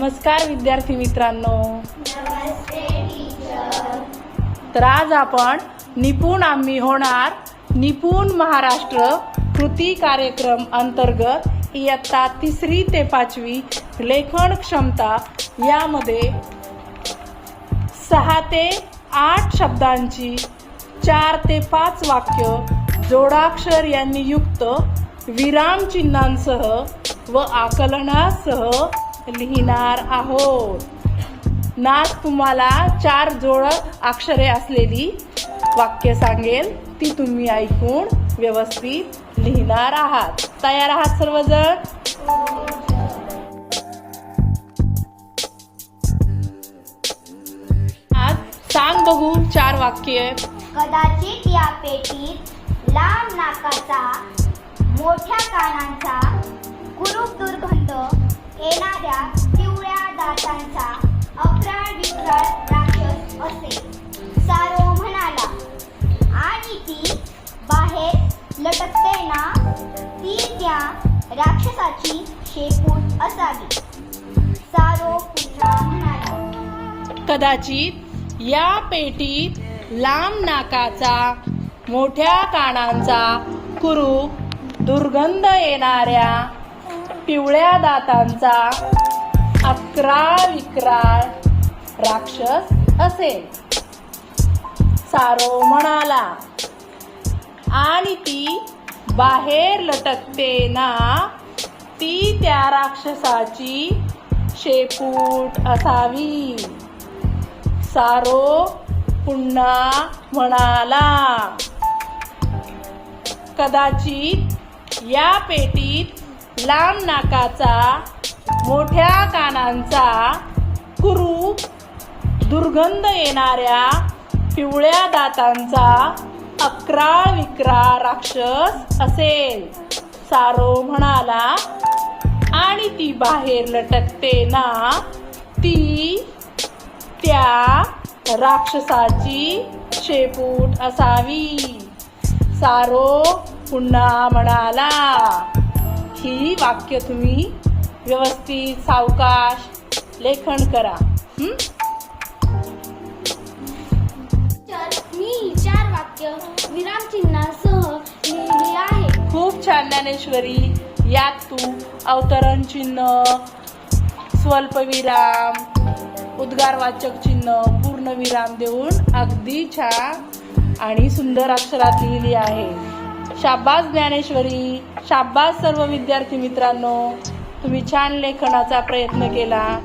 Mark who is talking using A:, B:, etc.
A: नमस्कार विद्यार्थी मित्रांनो. तर आज आपण निपुण आम्ही होणार निपुण महाराष्ट्र कृती कार्यक्रम अंतर्गत इयत्ता तिसरी ते पाचवी लेखन क्षमता यामध्ये सहा ते आठ शब्दांची चार ते पाच वाक्य जोडाक्षर यांनी युक्त विराम चिन्हांसह व आकलनासह लिहिणार आहोत. नाच तुम्हाला चार जोड अक्षरे असलेली वाक्य सांगेल. ती तुम्ही ऐकून व्यवस्थित लिहिणार आहात. तयार आहात सर्वजण? आज सांग बघू चार वाक्य.
B: कदाचित या पेटीत लांब नाकाचा मोठ्या कानांचा कुरूप दुर्गंध येणाऱ्या पिवळ्या दातांचा अक्राळ विक्राळ राक्षस असे. सारो म्हणाला आणि ती बाहेर लटकते ना ती त्या राक्षसाची शेपूट असावी. सारो पुन्हा म्हणाला
A: कदाचित या पेटीत लांब नाकाचा मोठ्या कानांचा कुरूप दुर्गंध येणाऱ्या पिवळ्या दातांचा अकरा विक्राळ राक्षस असेल. सारो म्हणाला आणि ती बाहेर लटकते ना ती त्या राक्षसाची शेपूट असावी. सारो पुन्हा म्हणाला कदाचित या पेटीत लांब नाकाचा मोठ्या कानांचा कुरूप दुर्गंध येणाऱ्या पिवळ्या दातांचा अक्राळ विक्राळ राक्षस असेल. सारो म्हणाला आणि ती बाहेर लटकते ना ती त्या राक्षसाची शेपूट असावी. सारो पुन्हा म्हणाला ही वाक्य तुम्ही व्यवस्थित सावकाश लेखन करा.
B: मी चार वाक्य विरामचिन्हासह लिहिली आहे.
A: खूप छान ज्ञानेश्वरी यात तू अवतरण चिन्ह स्वल्पविराम उद्गारवाचक चिन्ह पूर्णविराम देऊन अगदी छान आणि सुंदर अक्षरात लिहिली आहे. शाब्बास ज्ञानेश्वरी शाब्बास सर्व विद्यार्थी मित्रांनो. तुम्ही छान लेखनाचा प्रयत्न केला.